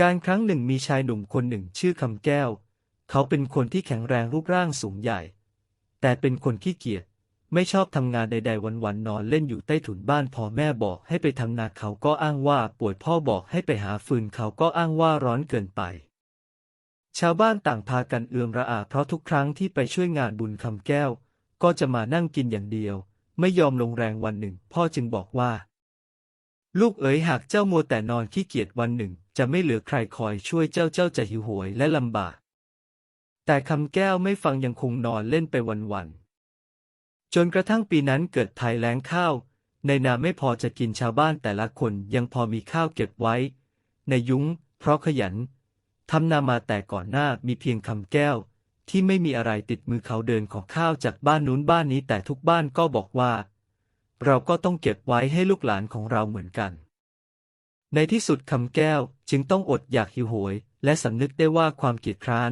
การครั้งหนึ่งมีชายหนุ่มคนหนึ่งชื่อคำแก้ว เขาเป็นคนที่แข็งแรงรูปร่างสูงใหญ่ แต่เป็นคนขี้เกียจไม่ชอบทำงานใด ๆ วันๆนอนเล่นอยู่ใต้ถุนบ้านพอแม่บอกให้ไปทำนาเขาก็อ้างว่าป่วยพ่อบอกให้ไปหาฟืนเขาก็อ้างว่าร้อนเกินไป ชาวบ้านต่างพากันเอือมระอาเพราะทุกครั้งที่ไปช่วยงานบุญคำแก้ว ก็จะมานั่งกินอย่างเดียว ไม่ยอมลงแรงวันหนึ่ง พ่อจึงบอกว่า ลูกเอ๋ยหากเจ้ามัวแต่นอนขี้เกียจวันหนึ่ง จะไม่เหลือใครคอยช่วยเจ้าเจ้าจะหิวโหวยและลำบาก แต่คำแก้วไม่ฟังยังคงนอนเล่นไปวันๆ จนกระทั่งปีนั้นเกิดภัยแล้งข้าว ในนาไม่พอจะกินชาวบ้านแต่ละคนยังพอมีข้าวเก็บไว้ ในยุ้ง เพราะขยันทำนามาแต่ก่อนหน้ามีเพียงคำแก้ว ที่ไม่มีอะไรติดมือเขาเดินของข้าวจากบ้านนู้นบ้านนี้แต่ทุกบ้านก็บอกว่า เราก็ต้องเก็บไว้ให้ลูกหลานของเราเหมือนกัน ในที่สุดคำแก้วจึงต้องอดอยากหิวโหย และสำนึกได้ว่าความเกียจคร้าน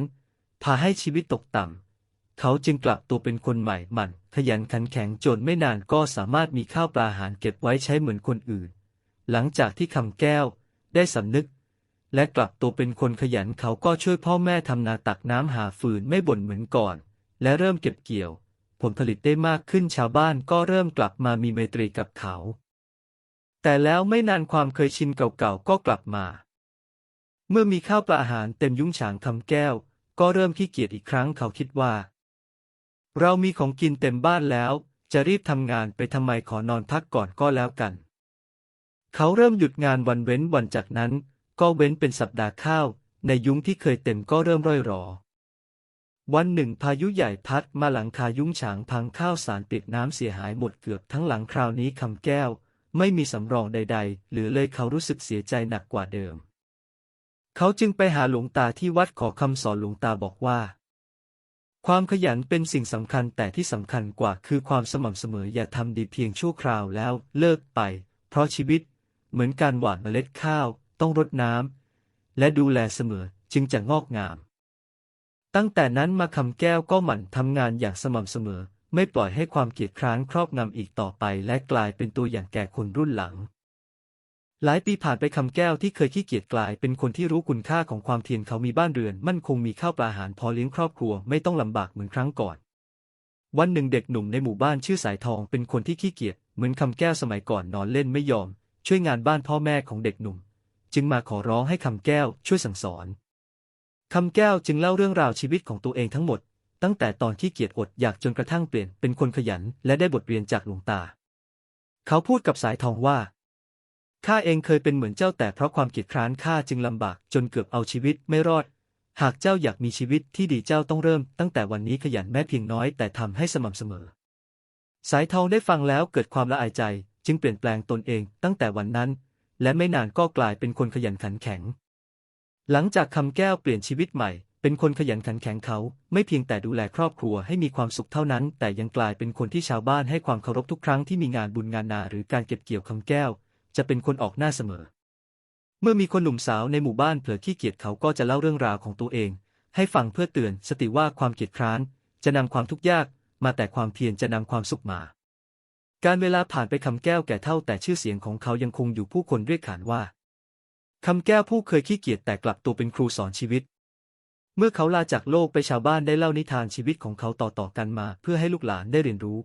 พาให้ชีวิตตกต่ำ เขาจึงกลับตัวเป็นคนใหม่หมั่นขยันขันแข็งจนไม่นานก็สามารถมีข้าวปลาอาหารเก็บไว้ใช้เหมือนคนอื่น หลังจากที่คำแก้วได้สำนึก และกลับตัวเป็นคนขยันเขาก็ช่วยพ่อแม่ทำนาตักน้ำหาฟืนไม่บ่นเหมือนก่อน และเริ่มเก็บเกี่ยว ผลผลิตได้มากขึ้นชาวบ้านก็เริ่มกลับมามีไมตรีกับเขา แต่แล้วไม่นานความเคยชินเก่าๆก็กลับมา เมื่อมีข้าวปลาอาหารเต็มยุ้งฉางคำแก้ว ก็เริ่มขี้เกียจอีกครั้งเขาคิดว่า เรามีของกินเต็มบ้านแล้ว จะรีบทำงานไปทำไมขอนอนพักก่อนก็แล้วกัน เขาเริ่มหยุดงานวันเว้นวันจากนั้น ก็เว้นเป็นสัปดาห์ข้าว ในยุ้งที่เคยเต็มก็เริ่มร่อยหรอ วันหนึ่งพายุใหญ่พัดมาหลังคายุ้งฉางพังข้าวสารติดน้ำเสียหายหมดเกือบทั้งหลังคราวนี้คำแก้ว ไม่มีสำรองใด ๆ หรือเลยเขารู้สึกเสียใจหนักกว่าเดิม เขาจึงไปหาหลวงตาที่วัดขอคำสอนหลวงตาบอกว่า ความขยันเป็นสิ่งสำคัญแต่ที่สำคัญกว่าคือความสม่ำเสมออย่าทำดีเพียงชั่วคราวแล้วเลิกไป เพราะชีวิต เหมือนการหว่านเมล็ดข้าว ต้องรดน้ำและดูแลเสมอจึงจะงอกงาม ตั้งแต่นั้นมาคำแก้วก็หมั่นทำงานอย่างสม่ำเสมอ ไม่ปล่อยให้ความเกียจคร้านครอบงำอีกต่อไป และกลายเป็นตัวอย่างแก่คนรุ่นหลัง หลายปีผ่านไปคำแก้วที่เคยขี้เกียจกลายเป็นคนที่รู้คุณค่าของความเพียรเขามีบ้านเรือน มั่นคงมีข้าวปลาอาหารพอเลี้ยงครอบครัวไม่ต้องลำบากเหมือนครั้งก่อน วันหนึ่งเด็กหนุ่มในหมู่บ้านชื่อสายทองเป็นคนที่ขี้เกียจเหมือนคำแก้วสมัยก่อนนอนเล่นไม่ยอม ช่วยงานบ้านพ่อแม่ของเด็กหนุ่ม จึงมาขอร้องให้คำแก้วช่วยสั่งสอนคำแก้วจึงเล่าเรื่องราวชีวิตของตัวเองทั้งหมด ตั้งแต่ตอนที่เกียจอดอยากจนกระทั่งเปลี่ยนเป็นคนขยันและได้บทเรียนจากหลวงตา เขาพูดกับสายทองว่าข้าเองเคยเป็นเหมือนเจ้าแต่เพราะความเกียจคร้านข้าจึงลำบากจนเกือบเอาชีวิตไม่รอด หากเจ้าอยากมีชีวิตที่ดีเจ้าต้องเริ่ม ตั้งแต่วันนี้ขยันแม้เพียงน้อยแต่ทำให้สม่ำเสมอ สายทองได้ฟังแล้วเกิดความละอายใจ จึงเปลี่ยนแปลงตนเองตั้งแต่วันนั้น และไม่นานก็กลายเป็นคนขยันขันแข็ง หลังจากคำแก้วเปลี่ยนชีวิตใหม่ เป็นคนขยันขันแข็งเขา ไม่เพียงแต่ดูแลครอบครัวให้มีความสุขเท่านั้น แต่ยังกลายเป็นคนที่ชาวบ้านให้ความเคารพทุกครั้งที่มีงานบุญงานนาหรือการเก็บเกี่ยวคำแก้ว จะเป็นคนออกหน้าเสมอ เมื่อมีคนหนุ่มสาวในหมู่บ้านเผลอขี้เกียจเขาก็จะเล่าเรื่องราวของตัวเอง ให้ฟังเพื่อเตือนสติว่าความเกียจคร้าน จะนำความทุกข์ยาก มาแต่ความเพียรจะนำความสุขมา การเวลาผ่านไปคำแก้วแก่เท่าแต่ชื่อเสียงของเขายังคงอยู่ผู้คนเรียกขานว่าคำแก้วผู้เคยขี้เกียจแต่กลับตัวเป็นครูสอนชีวิต เมื่อเขาลาจากโลกไปชาวบ้านได้เล่านิทานชีวิตของเขาต่อๆกันมา เพื่อให้ลูกหลานได้เรียนรู้